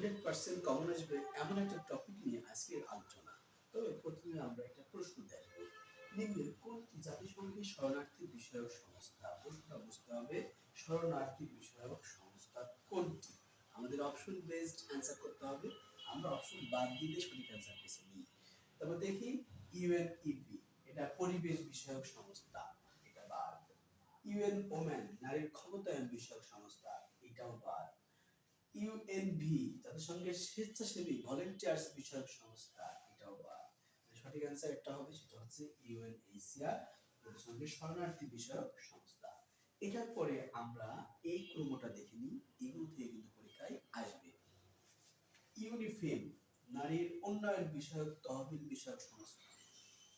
Hundred percent common আসবে এমন একটা টপিক নিয়ে আজকের আলোচনা। তবে প্রথমে আমরা একটা প্রশ্ন দেখব। নিম্নের কোনটি জাতিসংঘের শরণার্থী বিষয়ক সংস্থা? প্রশ্নটা বুঝতে হবে, শরণার্থী বিষয়ক সংস্থা কোনটি? আমাদের অপশন বেসড অ্যান্সার করতে হবে। আমরা অপশন বাদ দিলে সঠিক অ্যান্সার বেছে নিই। তারপর দেখি ইউএনইপি এটা পরিবেশ বিষয়ক সংস্থা। এটা বাদ। ইউএন ওমেন নারীর ক্ষমতায়ন বিষয়ক সংস্থা, এটাও বাদ। ইউএনভি জাতিসংঘের স্বেচ্ছাসেবী ভলেন্টিয়ার্স বিষয়ক সংস্থা, এটাও সঠিক অ্যান্সার একটা হবে, সেটা হচ্ছে ইউএনএইচসিআর জাতিসংঘের শরণার্থী বিষয়ক সংস্থা। এটার পরে আমরা এই ক্রমটা দেখে নিই, এগুলো থেকে কিন্তু পরীক্ষায় আসবে। ইউনিফেম নারীর উন্নয়ন বিষয়ক, তহবিল বিষয়ক সংস্থা।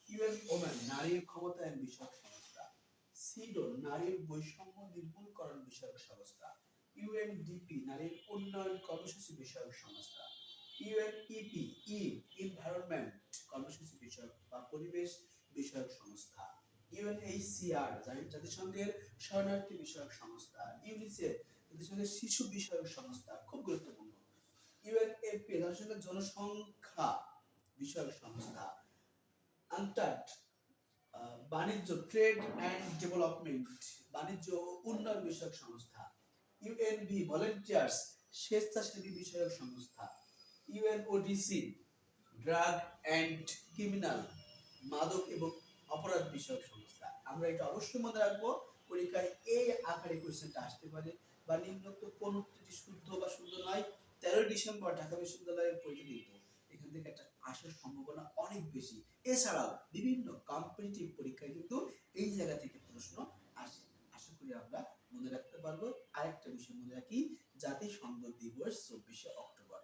ইউএন ওমেন নারীর ক্ষমতায়ন বিষয়ক সংস্থা। সিডো নারীর বৈষম্য নির্মূলকরণ বিষয়ক সংস্থা। ইউএনডিপি নারীর উন্নয়ন কর্মসূচি বিষয়ক সংস্থা। ইউএনইপি ই এনভায়রনমেন্ট কর্মসূচি বিষয়ক বা পরিবেশ বিষয়ক সংস্থা। ইউএনএইচসিআর জাতিসংঘের শরণার্থী বিষয়ক সংস্থা। ইউনিসেফ জাতিসংঘের শিশু বিষয়ক সংস্থা, খুব গুরুত্বপূর্ণ। ইউএনএফপি জাতিসংঘের জনসংখ্যা বিষয়ক সংস্থা। আনটাড বাণিজ্য ট্রেড অ্যান্ড ডেভেলপমেন্ট বাণিজ্য উন্নয়ন বিষয়ক সংস্থা। ইউএনবি ভলেন্টিয়ার্স স্বেচ্ছাসেবী বিষয়ক সংস্থা। ইউএনওডিসি ড্রাগ অ্যান্ড ক্রিমিনাল মাদক এবং অপরাধ বিষয়ক সংস্থা। আমরা এটা অবশ্যই মনে রাখব, পরীক্ষায় এই আকারে কোয়েশ্চেনটা আসতে পারে বা নিম্নোক্ত কোন উত্তরটি শুদ্ধ বা শুদ্ধ নয়, তেরোই ডিসেম্বর ঢাকা বিশ্ববিদ্যালয়ের এখান থেকে একটা আসার সম্ভাবনা অনেক বেশি। এছাড়াও বিভিন্ন কম্পিটিটিভ পরীক্ষায় কিন্তু এই জায়গা থেকে প্রশ্ন আসে। আশা করি আমরা মনে রাখতে পারব। আরেকটা বিষয় মনে রাখি জাতিসংঘ দিবস চব্বিশে অক্টোবর।